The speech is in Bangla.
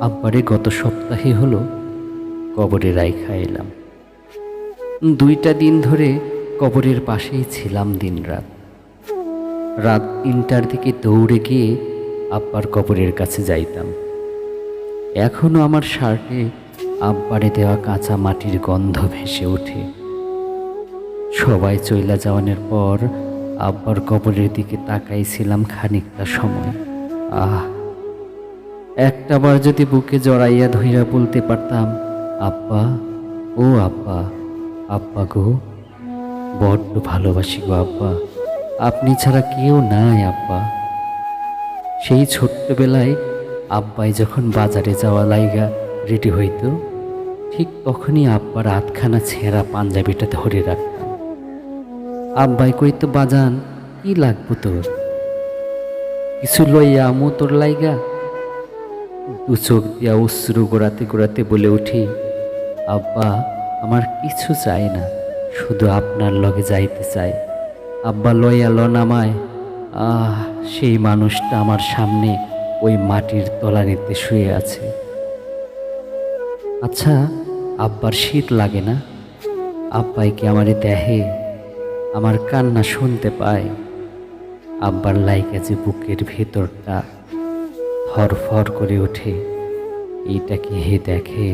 আব্বারে গত সপ্তাহে হলো কবরে রাইখা এলাম। দুইটা দিন ধরে কবরের পাশেই ছিলাম দিনরাত। রাত তিনটার দিকে দৌড়ে গিয়ে আব্বার কবরের কাছে যাইতাম। এখনও আমার শার্টে আব্বারে দেওয়া কাঁচা মাটির গন্ধ ভেসে ওঠে। সবাই চইলা যাওয়ানোর পর আব্বার কবরের দিকে তাকাইছিলাম খানিকটা সময়। আহ একটাবার যদি বুকে জড়াইয়া ধইরা বলতে পারতাম, আব্বা, ও আব্বা আব্বা গো, বড্ড ভালোবাসি গো আব্বা, আপনি ছাড়া কেউ নাই আব্বা সেই ছোট্টবেলায় আব্বাই যখন বাজারে যাওয়া লাইগা রেডি হইতো, ঠিক তখনই আব্বার আধখানা ছেঁড়া পাঞ্জাবিটা ধরে রাখতাম। আব্বাই কইতো, বাজান, কি লাগবো তোর? কিছু লইয়া আমু তোর লাইগা দু দিয়া অশ্রু গোড়াতে গোড়াতে বলে উঠি, আব্বা, আমার কিছু চাই না, শুধু আপনার লগে যাইতে চাই। আব্বা লইয়া ল নামায়, আহ, সেই মানুষটা আমার সামনে ওই মাটির তলানিতে শুয়ে আছে। আচ্ছা আব্বার শীত লাগে না? আব্বাই কি আমারে দেহে আমার কান্না শুনতে পায়? আব্বার লাইকা যে বুকের ভেতরটা ফরফর করে ওঠে। এটা কি হে দেখে?